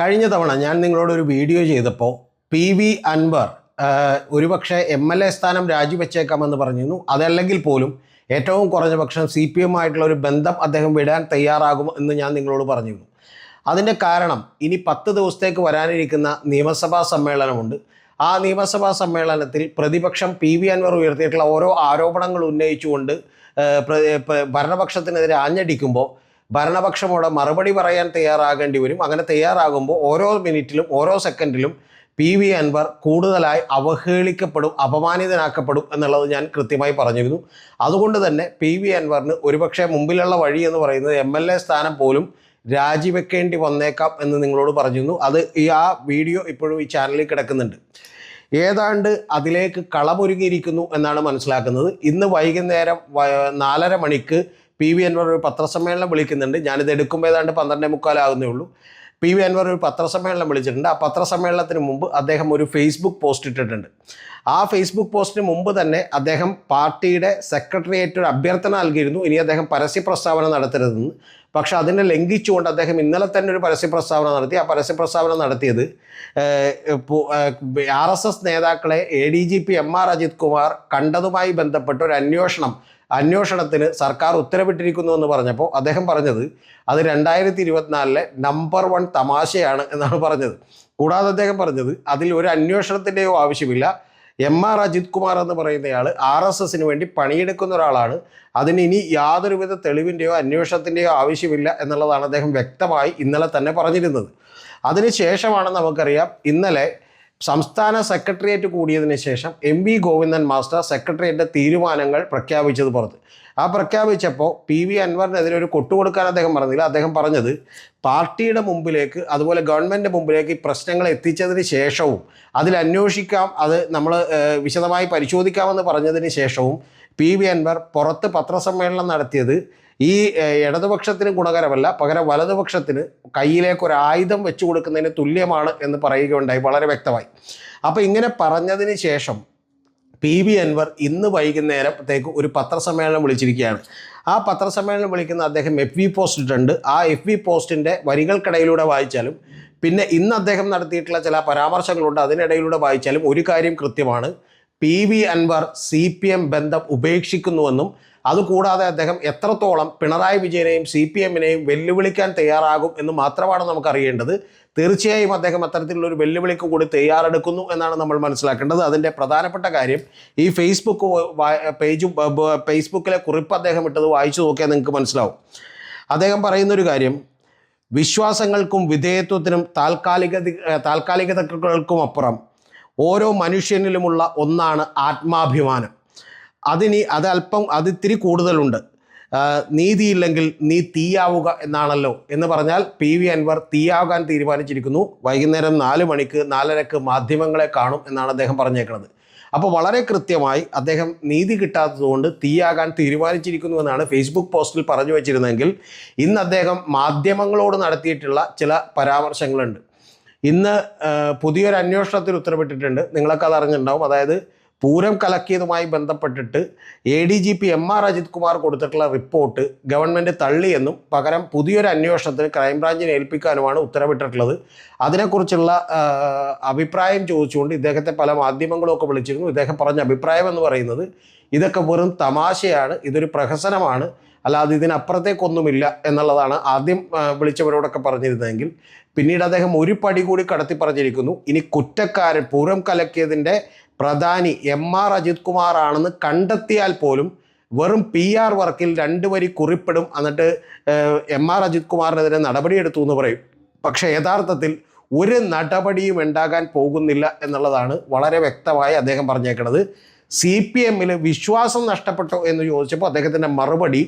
കഴിഞ്ഞ തവണ ഞാൻ നിങ്ങളോടൊരു വീഡിയോ ചെയ്തപ്പോൾ പി വി അൻവർ ഒരുപക്ഷെ എം എൽ എ സ്ഥാനം രാജിവെച്ചേക്കാമെന്ന് പറഞ്ഞിരുന്നു. അതല്ലെങ്കിൽ പോലും ഏറ്റവും കുറഞ്ഞ പക്ഷം സി പി എമ്മായിട്ടുള്ള ഒരു ബന്ധം അദ്ദേഹം വിടാൻ തയ്യാറാകും എന്ന് ഞാൻ നിങ്ങളോട് പറഞ്ഞിരുന്നു. അതിന്റെ കാരണം ഇനി പത്ത് ദിവസത്തേക്ക് വരാനിരിക്കുന്ന നിയമസഭാ സമ്മേളനമുണ്ട്. ആ നിയമസഭാ സമ്മേളനത്തിൽ പ്രതിപക്ഷം പി വി അൻവർ ഉയർത്തിയിട്ടുള്ള ഓരോ ആരോപണങ്ങൾ ഉന്നയിച്ചുകൊണ്ട് ഭരണപക്ഷത്തിനെതിരെ ആഞ്ഞടിക്കുമ്പോൾ ഭരണപക്ഷമോടെ മറുപടി പറയാൻ തയ്യാറാകേണ്ടി വരും. അങ്ങനെ തയ്യാറാകുമ്പോൾ ഓരോ മിനിറ്റിലും ഓരോ സെക്കൻഡിലും പി വി അൻവർ കൂടുതലായി അവഹേളിക്കപ്പെടും അപമാനിതനാക്കപ്പെടും എന്നുള്ളത് ഞാൻ കൃത്യമായി പറഞ്ഞിരുന്നു. അതുകൊണ്ട് തന്നെ പി വി അൻവറിന് ഒരുപക്ഷെ മുമ്പിലുള്ള വഴി എന്ന് പറയുന്നത് എം എൽ എ സ്ഥാനം പോലും രാജിവെക്കേണ്ടി വന്നേക്കാം എന്ന് നിങ്ങളോട് പറഞ്ഞിരുന്നു. അത് ഈ ആ വീഡിയോ ഇപ്പോഴും ഈ ചാനലിൽ കിടക്കുന്നുണ്ട്. ഏതാണ്ട് അതിലേക്ക് കളമൊരുങ്ങിയിരിക്കുന്നു എന്നാണ് മനസ്സിലാക്കുന്നത്. ഇന്ന് വൈകുന്നേരം നാലര മണിക്ക് പി വി അൻവർ ഒരു പത്രസമ്മേളനം വിളിക്കുന്നുണ്ട്. ഞാനിത് എടുക്കുമ്പോൾ ഏതാണ്ട് പന്ത്രണ്ടേ മുക്കാലാകുന്നേ ഉള്ളൂ. പി വി അൻവർ ഒരു പത്രസമ്മേളനം വിളിച്ചിട്ടുണ്ട്. ആ പത്രസമ്മേളനത്തിന് മുമ്പ് അദ്ദേഹം ഒരു ഫേസ്ബുക്ക് പോസ്റ്റ് ഇട്ടിട്ടുണ്ട്. ആ ഫേസ്ബുക്ക് പോസ്റ്റിന് മുമ്പ് തന്നെ അദ്ദേഹം പാർട്ടിയുടെ സെക്രട്ടേറിയറ്റ് ഒരു അഭ്യർത്ഥന നൽകിയിരുന്നു. ഇനി അദ്ദേഹം പരസ്യ പ്രസ്താവന നടത്തരുതെന്ന്. പക്ഷേ അതിനെ ലംഘിച്ചുകൊണ്ട് അദ്ദേഹം ഇന്നലെ തന്നെ ഒരു പരസ്യ പ്രസ്താവന നടത്തി. ആ പരസ്യ പ്രസ്താവന നടത്തിയത് ആർ എസ് എസ് നേതാക്കളെ A D G P M R Ajith Kumar കണ്ടതുമായി ബന്ധപ്പെട്ട ഒരു അന്വേഷണം അന്വേഷണത്തിന് സർക്കാർ ഉത്തരവിട്ടിരിക്കുന്നു എന്ന് പറഞ്ഞപ്പോൾ അദ്ദേഹം പറഞ്ഞത് അത് രണ്ടായിരത്തി ഇരുപത്തിനാലിലെ നമ്പർ വൺ തമാശയാണ് എന്നാണ് പറഞ്ഞത്. കൂടാതെ അദ്ദേഹം പറഞ്ഞത് അതിൽ ഒരു അന്വേഷണത്തിന്റെയോ ആവശ്യമില്ല. എം ആർ അജിത് കുമാർ എന്ന് പറയുന്നയാൾ ആർ എസ് എസിന് വേണ്ടി പണിയെടുക്കുന്ന ഒരാളാണ്. അതിന് ഇനി യാതൊരുവിധ തെളിവിന്റെയോ അന്വേഷണത്തിന്റെയോ ആവശ്യമില്ല എന്നുള്ളതാണ് അദ്ദേഹം വ്യക്തമായി ഇന്നലെ തന്നെ പറഞ്ഞിരുന്നത്. അതിനുശേഷമാണ് നമുക്കറിയാം ഇന്നലെ സംസ്ഥാന സെക്രട്ടേറിയറ്റ് കൂടിയതിന് ശേഷം എം വി ഗോവിന്ദൻ മാസ്റ്റർ സെക്രട്ടേറിയറ്റിന്റെ തീരുമാനങ്ങൾ പ്രഖ്യാപിച്ചത് പുറത്ത്. ആ പ്രഖ്യാപിച്ചപ്പോൾ പി വി അൻവറിനെതിരെ ഒരു കൊട്ടുകൊടുക്കാൻ അദ്ദേഹം പറഞ്ഞില്ല. അദ്ദേഹം പറഞ്ഞത് പാർട്ടിയുടെ മുമ്പിലേക്ക് അതുപോലെ ഗവൺമെന്റ് മുമ്പിലേക്ക് ഈ പ്രശ്നങ്ങൾ എത്തിച്ചതിന് ശേഷവും അതിൽ അന്വേഷിക്കാം അത് നമ്മൾ വിശദമായി പരിശോധിക്കാമെന്ന് പറഞ്ഞതിന് ശേഷവും പി വി അൻവർ പുറത്ത് പത്രസമ്മേളനം നടത്തിയത് ഈ ഇടതുപക്ഷത്തിന് ഗുണകരമല്ല പകരം വലതുപക്ഷത്തിന് കയ്യിലേക്ക് ഒരു ആയുധം വെച്ചു കൊടുക്കുന്നതിന് തുല്യമാണ് എന്ന് പറയുകയുണ്ടായി വളരെ വ്യക്തമായി. അപ്പോൾ ഇങ്ങനെ പറഞ്ഞതിന് ശേഷം പി വി അൻവർ ഇന്ന് വൈകുന്നേരത്തേക്ക് ഒരു പത്രസമ്മേളനം വിളിച്ചിരിക്കുകയാണ്. ആ പത്രസമ്മേളനം വിളിക്കുന്ന അദ്ദേഹം എഫ് വി പോസ്റ്റ് ഇട്ടുണ്ട് ആ എഫ് വി പോസ്റ്റിന്റെ വരികൾക്കിടയിലൂടെ വായിച്ചാലും പിന്നെ ഇന്ന് അദ്ദേഹം നടത്തിയിട്ടുള്ള ചില പരാമർശങ്ങളുണ്ട്. അതിനിടയിലൂടെ വായിച്ചാലും ഒരു കാര്യം കൃത്യമാണ്. P V Anvar C P M ബന്ധം ഉപേക്ഷിക്കുന്നുവെന്നും അതുകൂടാതെ അദ്ദേഹം എത്രത്തോളം പിണറായി വിജയനെയും സി പി എമ്മിനെയും വെല്ലുവിളിക്കാൻ തയ്യാറാകും എന്ന് മാത്രമാണ് നമുക്ക് അറിയേണ്ടത് തീർച്ചയായും അദ്ദേഹം അത്തരത്തിലുള്ള ഒരു വെല്ലുവിളിക്ക് കൂടി തയ്യാറെടുക്കുന്നു എന്നാണ് നമ്മൾ മനസ്സിലാക്കേണ്ടത്. അതിന്റെ പ്രധാനപ്പെട്ട കാര്യം ഈ ഫേസ്ബുക്ക് പേജ് ഫേസ്ബുക്കിലെ കുറിപ്പ് അദ്ദേഹം ഇട്ടത് വായിച്ചു നോക്കിയാൽ നിങ്ങൾക്ക് മനസ്സിലാവും. അദ്ദേഹം പറയുന്നൊരു കാര്യം വിശ്വാസങ്ങൾക്കും വിധേയത്വത്തിനും താൽക്കാലിക താൽക്കാലികതകൾക്കും അപ്പുറം ഓരോ മനുഷ്യനിലുമുള്ള ഒന്നാണ് ആത്മാഭിമാനം. അതിനി അതല്പം അതിത്തിരി കൂടുതലുണ്ട്. ആ, നീതിയില്ലെങ്കിൽ നീ തീയാവുക എന്നാണല്ലോ എന്ന് പറഞ്ഞാൽ പി വി അൻവർ തീയാകാൻ തീരുമാനിച്ചിരിക്കുന്നു. വൈകുന്നേരം നാല് മണിക്ക് നാലരക്ക് മാധ്യമങ്ങളെ കാണും എന്നാണ് അദ്ദേഹം പറഞ്ഞേക്കുന്നത്. അപ്പോൾ വളരെ കൃത്യമായി അദ്ദേഹം നീതി കിട്ടാത്തതുകൊണ്ട് തീയാകാൻ തീരുമാനിച്ചിരിക്കുന്നു എന്നാണ് ഫേസ്ബുക്ക് പോസ്റ്റിൽ പറഞ്ഞു വച്ചിരുന്നെങ്കിൽ ഇന്ന് അദ്ദേഹം മാധ്യമങ്ങളോട് നടത്തിയിട്ടുള്ള ചില പരാമർശങ്ങളുണ്ട്. ഇന്ന് പുതിയൊരു അന്വേഷണത്തിന് ഉത്തരവിട്ടിട്ടുണ്ട്. നിങ്ങളൊക്കെ അത് അറിഞ്ഞിട്ടുണ്ടാവും അതായത് പൂരം കലക്കിയതുമായി ബന്ധപ്പെട്ടിട്ട് A D G P M R Ajith Kumar കൊടുത്തിട്ടുള്ള റിപ്പോർട്ട് ഗവൺമെന്റ് തള്ളിയെന്നും പകരം പുതിയൊരു അന്വേഷണത്തിന് ക്രൈംബ്രാഞ്ചിനെ ഏൽപ്പിക്കാനുമാണ് ഉത്തരവിട്ടിട്ടുള്ളത്. അതിനെക്കുറിച്ചുള്ള അഭിപ്രായം ചോദിച്ചുകൊണ്ട് ഇദ്ദേഹത്തെ പല മാധ്യമങ്ങളും ഒക്കെ വിളിച്ചിരുന്നു. ഇദ്ദേഹം പറഞ്ഞ അഭിപ്രായം എന്ന് പറയുന്നത് ഇതൊക്കെ വെറും തമാശയാണ് ഇതൊരു പ്രഹസനമാണ് അല്ലാതെ ഇതിനപ്പുറത്തേക്കൊന്നുമില്ല എന്നുള്ളതാണ് ആദ്യം വിളിച്ചവരോടൊക്കെ പറഞ്ഞിരുന്നതെങ്കിൽ. പിന്നീട് അദ്ദേഹം ഒരു പടി കൂടി കടത്തി പറഞ്ഞിരിക്കുന്നു. ഇനി കുറ്റക്കാരൻ പൂരം കലക്കിയതിന്റെ പ്രധാനി എം ആർ അജിത് കുമാർ ആണെന്ന് കണ്ടെത്തിയാൽ പോലും വെറും പി ആർ വർക്കിൽ രണ്ട് വരി കുറിപ്പിടും എന്നിട്ട് എം ആർ അജിത് കുമാറിനെതിരെ നടപടിയെടുത്തു എന്ന് പറയും. പക്ഷേ യഥാർത്ഥത്തിൽ ഒരു നടപടിയും ഉണ്ടാകാൻ പോകുന്നില്ല എന്നുള്ളതാണ് വളരെ വ്യക്തമായി അദ്ദേഹം പറഞ്ഞേക്കുന്നത് സി പി എമ്മിൽ വിശ്വാസം നഷ്ടപ്പെട്ടോ എന്ന് ചോദിച്ചപ്പോൾ അദ്ദേഹത്തിന്റെ മറുപടി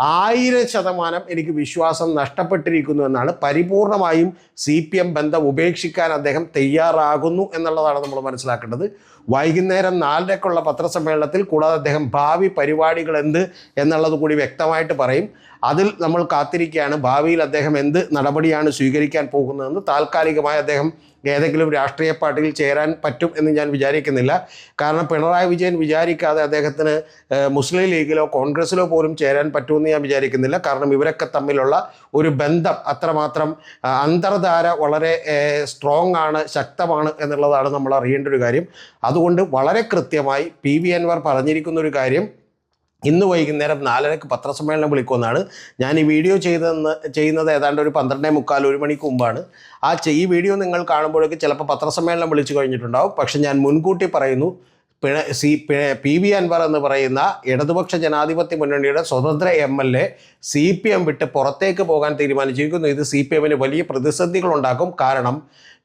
ആയിരം ശതമാനം എനിക്ക് വിശ്വാസം നഷ്ടപ്പെട്ടിരിക്കുന്നു എന്നാണ് പരിപൂർണമായും സി പി എം ബന്ധം ഉപേക്ഷിക്കാൻ അദ്ദേഹം തയ്യാറാകുന്നു എന്നുള്ളതാണ് നമ്മൾ മനസ്സിലാക്കേണ്ടത്. വൈകുന്നേരം നാലരക്കുള്ള പത്രസമ്മേളനത്തിൽ കൂടാതെ അദ്ദേഹം ഭാവി പരിപാടികൾ എന്ത് എന്നുള്ളത് കൂടി വ്യക്തമായിട്ട് പറയും. അതിൽ നമ്മൾ കാത്തിരിക്കുകയാണ്. ഭാവിയിൽ അദ്ദേഹം എന്ത് നടപടിയാണ് സ്വീകരിക്കാൻ പോകുന്നതെന്ന് താൽക്കാലികമായി അദ്ദേഹം ഏതെങ്കിലും രാഷ്ട്രീയ പാർട്ടിയിൽ ചേരാൻ പറ്റും എന്ന് ഞാൻ വിചാരിക്കുന്നില്ല. കാരണം പിണറായി വിജയൻ വിചാരിക്കാതെ അദ്ദേഹത്തിന് മുസ്ലിം ലീഗിലോ കോൺഗ്രസ്സിലോ പോലും ചേരാൻ പറ്റുമെന്ന് ഞാൻ വിചാരിക്കുന്നില്ല. കാരണം ഇവരൊക്കെ തമ്മിലുള്ള ഒരു ബന്ധം അത്രമാത്രം അന്തർധാര വളരെ സ്ട്രോങ് ആണ് ശക്തമാണ് എന്നുള്ളതാണ് നമ്മൾ അറിയേണ്ട ഒരു കാര്യം. അതുകൊണ്ട് വളരെ കൃത്യമായി പി വി അൻവർ പറഞ്ഞിരിക്കുന്ന ഒരു കാര്യം ഇന്ന് വൈകുന്നേരം നാലരക്ക് പത്രസമ്മേളനം വിളിക്കുമെന്നാണ് ഞാൻ ഈ വീഡിയോ ചെയ്തെന്ന് ചെയ്യുന്നത് ഏതാണ്ട് ഒരു പന്ത്രണ്ടേ മുക്കാൽ ഒരു മണിക്ക് മുമ്പാണ്. ആ ഈ വീഡിയോ നിങ്ങൾ കാണുമ്പോഴേക്ക് ചിലപ്പോൾ പത്രസമ്മേളനം വിളിച്ചു കഴിഞ്ഞിട്ടുണ്ടാവും. പക്ഷെ ഞാൻ മുൻകൂട്ടി പറയുന്നു പിണ സി പി- വി അൻവർ എന്ന് പറയുന്ന ഇടതുപക്ഷ ജനാധിപത്യ മുന്നണിയുടെ സ്വതന്ത്ര M L A C P M വിട്ട് പുറത്തേക്ക് പോകാൻ തീരുമാനിച്ചിരിക്കുന്നു. ഇത് സി പി എമ്മിന് വലിയ പ്രതിസന്ധികൾ ഉണ്ടാക്കും കാരണം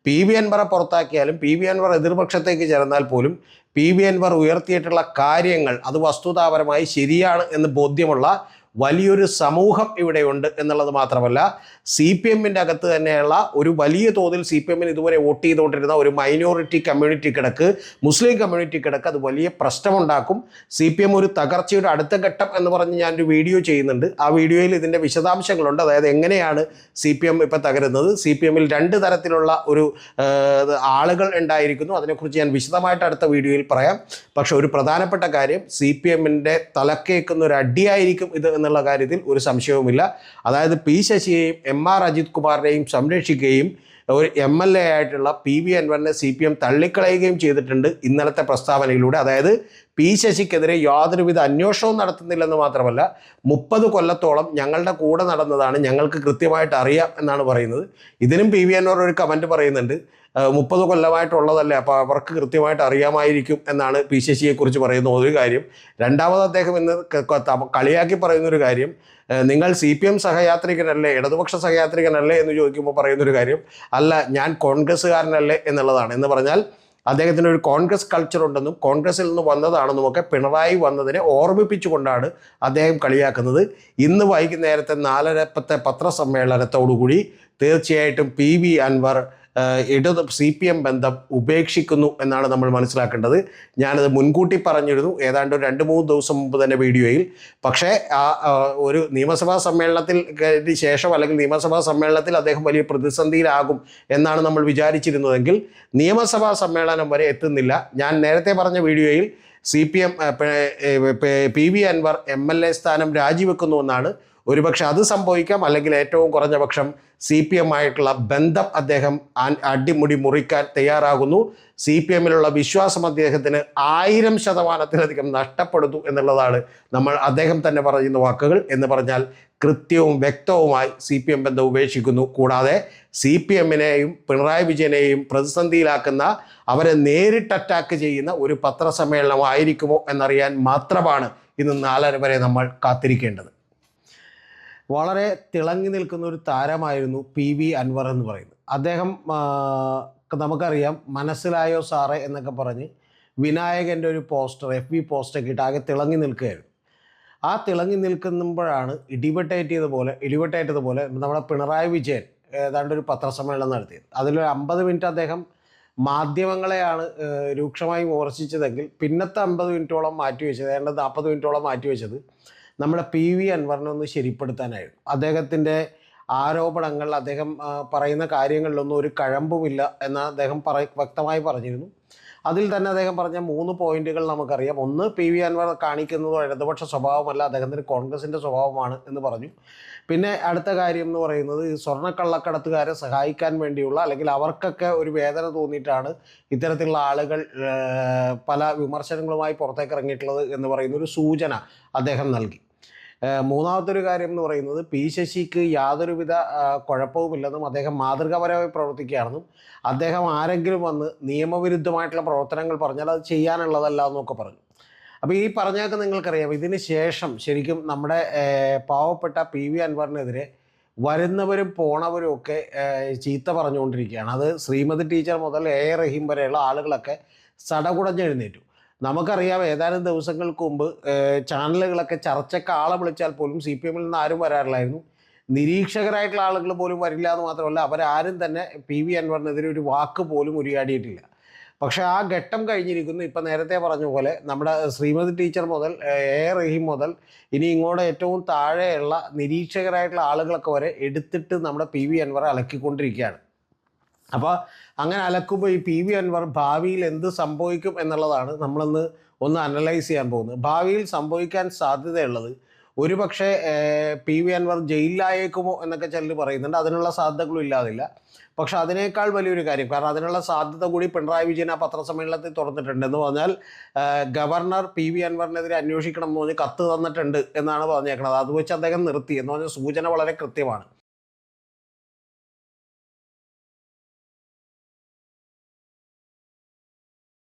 പി വി അൻവറെ പുറത്താക്കിയാലും പി വി അൻവർ എതിർപക്ഷത്തേക്ക് ചേർന്നാൽ പോലും പി വി അൻവർ ഉയർത്തിയിട്ടുള്ള കാര്യങ്ങൾ അത് വസ്തുതാപരമായി ശരിയാണ് എന്ന് ബോധ്യമുള്ള വലിയൊരു സമൂഹം ഇവിടെയുണ്ട് എന്നുള്ളത് മാത്രമല്ല സി പി എമ്മിന്റെ അകത്ത് തന്നെയുള്ള ഒരു വലിയ തോതിൽ സി പി എമ്മിന് ഇതുവരെ വോട്ട് ചെയ്തുകൊണ്ടിരുന്ന ഒരു മൈനോറിറ്റി കമ്മ്യൂണിറ്റി കിടക്ക് മുസ്ലിം കമ്മ്യൂണിറ്റി കിടക്ക് അത് വലിയ പ്രശ്നമുണ്ടാക്കും. സി പി എം ഒരു തകർച്ചയുടെ അടുത്ത ഘട്ടം എന്ന് പറഞ്ഞ് ഞാനൊരു വീഡിയോ ചെയ്യുന്നുണ്ട്. ആ വീഡിയോയിൽ ഇതിന്റെ വിശദാംശങ്ങളുണ്ട്. അതായത് എങ്ങനെയാണ് സി പി എം ഇപ്പം തകരുന്നത്? സി പി എമ്മിൽ രണ്ട് തരത്തിലുള്ള ഒരു ആളുകൾ ഉണ്ടായിരിക്കുന്നു. അതിനെക്കുറിച്ച് ഞാൻ വിശദമായിട്ട് അടുത്ത വീഡിയോയിൽ പറയാം. പക്ഷേ ഒരു പ്രധാനപ്പെട്ട കാര്യം സി പി എമ്മിന്റെ തലക്കേക്കുന്ന ഒരു അടിയായിരിക്കും ഇത് എന്നുള്ള കാര്യത്തിൽ ഒരു സംശയവുമില്ല. അതായത് പി ശശിയെയും എം ആർ അജിത് കുമാറിനെയും സംരക്ഷിക്കുകയും ഒരു എം എൽ എ ആയിട്ടുള്ള പി വി അൻവറിനെ സി പി എം തള്ളിക്കളയുകയും ചെയ്തിട്ടുണ്ട് ഇന്നലത്തെ പ്രസ്താവനയിലൂടെ. അതായത് പി ശശിക്കെതിരെ യാതൊരുവിധ അന്വേഷണവും നടത്തുന്നില്ലെന്ന് മാത്രമല്ല മുപ്പത് കൊല്ലത്തോളം ഞങ്ങളുടെ കൂടെ നടന്നതാണ് ഞങ്ങൾക്ക് കൃത്യമായിട്ട് അറിയാം എന്നാണ് പറയുന്നത്. ഇതിനും പി വി അൻവർ ഒരു കമന്റ് പറയുന്നുണ്ട്. മുപ്പത് കൊല്ലമായിട്ടുള്ളതല്ലേ അപ്പോൾ അവർക്ക് കൃത്യമായിട്ട് അറിയാമായിരിക്കും എന്നാണ് പി ശശിയെക്കുറിച്ച് പറയുന്ന ഒരു കാര്യം. രണ്ടാമത് അദ്ദേഹം ഇന്ന് കളിയാക്കി പറയുന്നൊരു കാര്യം നിങ്ങൾ സി പി എം സഹയാത്രികനല്ലേ ഇടതുപക്ഷ സഹയാത്രികനല്ലേ എന്ന് ചോദിക്കുമ്പോൾ പറയുന്നൊരു കാര്യം അല്ല ഞാൻ കോൺഗ്രസ്സുകാരനല്ലേ എന്നുള്ളതാണ്. എന്ന് പറഞ്ഞാൽ അദ്ദേഹത്തിന് ഒരു കോൺഗ്രസ് കൾച്ചർ ഉണ്ടെന്നും കോൺഗ്രസിൽ നിന്ന് വന്നതാണെന്നും ഒക്കെ പിണറായി വന്നതിനെ ഓർമ്മിപ്പിച്ചുകൊണ്ടാണ് അദ്ദേഹം കളിയാക്കുന്നത്. ഇന്ന് വൈകുന്നേരത്തെ നാലരപ്പത്തെ പത്രസമ്മേളനത്തോടുകൂടി തീർച്ചയായിട്ടും പി വി അൻവർ ഇടത് സി പി എം ബന്ധം ഉപേക്ഷിക്കുന്നു എന്നാണ് നമ്മൾ മനസ്സിലാക്കേണ്ടത്. ഞാനത് മുൻകൂട്ടി പറഞ്ഞിരുന്നു. ഏതാണ്ട് രണ്ട് മൂന്ന് ദിവസം മുമ്പ് തന്നെ വീഡിയോയിൽ. പക്ഷേ ആ, ഒരു നിയമസഭാ സമ്മേളനത്തിൽ ശേഷം അല്ലെങ്കിൽ നിയമസഭാ സമ്മേളനത്തിൽ അദ്ദേഹം വലിയ പ്രതിസന്ധിയിലാകും എന്നാണ് നമ്മൾ വിചാരിച്ചിരുന്നതെങ്കിൽ നിയമസഭാ സമ്മേളനം വരെ എത്തുന്നില്ല. ഞാൻ നേരത്തെ പറഞ്ഞ വീഡിയോയിൽ C P M P V Anvar M L A സ്ഥാനം രാജിവെക്കുന്നുവെന്നാണ് ഒരുപക്ഷെ അത് സംഭവിക്കാം അല്ലെങ്കിൽ ഏറ്റവും കുറഞ്ഞ പക്ഷം സി പി എം ആയിട്ടുള്ള ബന്ധം അദ്ദേഹം അടിമുടി മുറിക്കാൻ തയ്യാറാകുന്നു. സി പി എമ്മിലുള്ള വിശ്വാസം അദ്ദേഹത്തിന് ആയിരം ശതമാനത്തിലധികം നഷ്ടപ്പെടുന്നു എന്നുള്ളതാണ് നമ്മൾ അദ്ദേഹം തന്നെ പറയുന്ന വാക്കുകൾ എന്ന് പറഞ്ഞാൽ കൃത്യവും വ്യക്തവുമായി സി പി എം ബന്ധം ഉപേക്ഷിക്കുന്നു. കൂടാതെ സി പി എമ്മിനെയും പിണറായി വിജയനെയും പ്രതിസന്ധിയിലാക്കുന്ന അവരെ നേരിട്ട് അറ്റാക്ക് ചെയ്യുന്ന ഒരു പത്രസമ്മേളനമായിരിക്കുമോ എന്നറിയാൻ മാത്രമാണ് ഇന്ന് നാലര വരെ നമ്മൾ കാത്തിരിക്കേണ്ടത്. വളരെ തിളങ്ങി നിൽക്കുന്ന ഒരു താരമായിരുന്നു പി വി അൻവർ എന്ന് പറയുന്നത്. അദ്ദേഹം നമുക്കറിയാം മനസ്സിലായോ സാറേ എന്നൊക്കെ പറഞ്ഞ് വിനായകന്റെ ഒരു പോസ്റ്റർ എഫ് ബി പോസ്റ്റൊക്കെ ഇട്ട് ആകെ തിളങ്ങി നിൽക്കുകയായിരുന്നു. ആ തിളങ്ങി നിൽക്കുമ്പോഴാണ് ഇടിവെട്ടേറ്റിയതുപോലെ ഇടിവെട്ടേറ്റതുപോലെ നമ്മുടെ പിണറായി വിജയൻ ഏതാണ്ട് ഒരു പത്രസമ്മേളനം നടത്തിയത്. അതിലൊരു അമ്പത് മിനിറ്റ് അദ്ദേഹം മാധ്യമങ്ങളെയാണ് രൂക്ഷമായി വിമർശിച്ചതെങ്കിൽ പിന്നത്തെ അമ്പത് മിനിറ്റോളം മാറ്റിവെച്ചത് ഏതാണ്ട് നാൽപ്പത് മിനിറ്റോളം മാറ്റിവെച്ചത് നമ്മുടെ പി വി അൻവറിനെ ഒന്ന് ശരിപ്പെടുത്താനായിരുന്നു. അദ്ദേഹത്തിന്റെ ആരോപണങ്ങൾ അദ്ദേഹം പറയുന്ന കാര്യങ്ങളിലൊന്നും ഒരു കഴമ്പുമില്ല എന്ന് അദ്ദേഹം പറ വ്യക്തമായി പറഞ്ഞിരുന്നു. അതിൽ തന്നെ അദ്ദേഹം പറഞ്ഞ മൂന്ന് പോയിന്റുകൾ നമുക്കറിയാം. ഒന്ന് പി വി അൻവർ കാണിക്കുന്നത് ഇടതുപക്ഷ സ്വഭാവമല്ല അദ്ദേഹത്തിന് കോൺഗ്രസിന്റെ സ്വഭാവമാണ് എന്ന് പറഞ്ഞു. പിന്നെ അടുത്ത കാര്യം എന്ന് പറയുന്നത് ഈ സ്വർണക്കള്ളക്കടത്തുകാരെ സഹായിക്കാൻ വേണ്ടിയുള്ള അല്ലെങ്കിൽ അവർക്കൊക്കെ ഒരു വേദന തോന്നിയിട്ടാണ് ഇത്തരത്തിലുള്ള ആളുകൾ പല വിമർശനങ്ങളുമായി പുറത്തേക്ക് ഇറങ്ങിയിട്ടുള്ളത് എന്ന് പറയുന്ന ഒരു സൂചന അദ്ദേഹം നൽകി. ഏഹ്, മൂന്നാമത്തെ ഒരു കാര്യം എന്ന് പറയുന്നത് പി ശശിക്ക് യാതൊരുവിധ കുഴപ്പവുമില്ലെന്നും അദ്ദേഹം മാതൃകാപരമായി പ്രവർത്തിക്കുകയാണെന്നും അദ്ദേഹം ആരെങ്കിലും വന്ന് നിയമവിരുദ്ധമായിട്ടുള്ള പ്രവർത്തനങ്ങൾ പറഞ്ഞാൽ അത് ചെയ്യാനുള്ളതല്ല എന്നൊക്കെ പറഞ്ഞു. അപ്പോൾ ഈ പറഞ്ഞൊക്കെ നിങ്ങൾക്കറിയാം. ഇതിന് ശേഷം ശരിക്കും നമ്മുടെ പാവപ്പെട്ട പി വി അൻവറിനെതിരെ വരുന്നവരും പോണവരും ഒക്കെ ചീത്ത പറഞ്ഞുകൊണ്ടിരിക്കുകയാണ്. അത് ശ്രീമതി ടീച്ചർ മുതൽ എ റഹീം വരെയുള്ള ആളുകളൊക്കെ സടകുടഞ്ഞെഴുന്നേറ്റു. നമുക്കറിയാം ഏതാനും ദിവസങ്ങൾക്ക് മുമ്പ് ചാനലുകളൊക്കെ ചർച്ചയ്ക്ക് ആളെ വിളിച്ചാൽ പോലും സി പി എമ്മിൽ നിന്ന് ആരും വരാറില്ലായിരുന്നു. നിരീക്ഷകരായിട്ടുള്ള ആളുകൾ പോലും വരില്ല എന്ന് മാത്രമല്ല അവരാരും തന്നെ പി വി അൻവറിനെതിരെ ഒരു വാക്ക് പോലും ഉരിയാടിയിട്ടില്ല പക്ഷേ ആ ഘട്ടം കഴിഞ്ഞിരിക്കുന്നു. ഇപ്പം നേരത്തെ പറഞ്ഞ പോലെ നമ്മുടെ ശ്രീമതി ടീച്ചർ മുതൽ എ റഹീം മുതൽ ഇനി ഇങ്ങോട്ട് ഏറ്റവും താഴെയുള്ള നിരീക്ഷകരായിട്ടുള്ള ആളുകളൊക്കെ വരെ എടുത്തിട്ട് നമ്മുടെ പി വി അൻവറെ അലക്കിക്കൊണ്ടിരിക്കുകയാണ്. അപ്പോൾ അങ്ങനെ അലക്കുമ്പോൾ ഈ പി വി അൻവർ ഭാവിയിൽ എന്ത് സംഭവിക്കും എന്നുള്ളതാണ് നമ്മളൊന്ന് ഒന്ന് അനലൈസ് ചെയ്യാൻ പോകുന്നത്. ഭാവിയിൽ സംഭവിക്കാൻ സാധ്യതയുള്ളത് ഒരുപക്ഷെ പി വി അൻവർ ജയിലിലായേക്കുമോ എന്നൊക്കെ ചിലർ പറയുന്നുണ്ട്. അതിനുള്ള സാധ്യതകളും ഇല്ലാതില്ല. പക്ഷെ അതിനേക്കാൾ വലിയൊരു കാര്യം കാരണം അതിനുള്ള സാധ്യത കൂടി പിണറായി വിജയൻ ആ പത്രസമ്മേളനത്തിൽ തുറന്നിട്ടുണ്ട് എന്ന് പറഞ്ഞാൽ ഗവർണർ പി വി അൻവറിനെതിരെ അന്വേഷിക്കണം എന്ന് പറഞ്ഞ് കത്ത് തന്നിട്ടുണ്ട് എന്നാണ് പറഞ്ഞേക്കുന്നത് അത് വെച്ച് അദ്ദേഹം നിർത്തി എന്ന് പറഞ്ഞ സൂചന വളരെ കൃത്യമാണ്.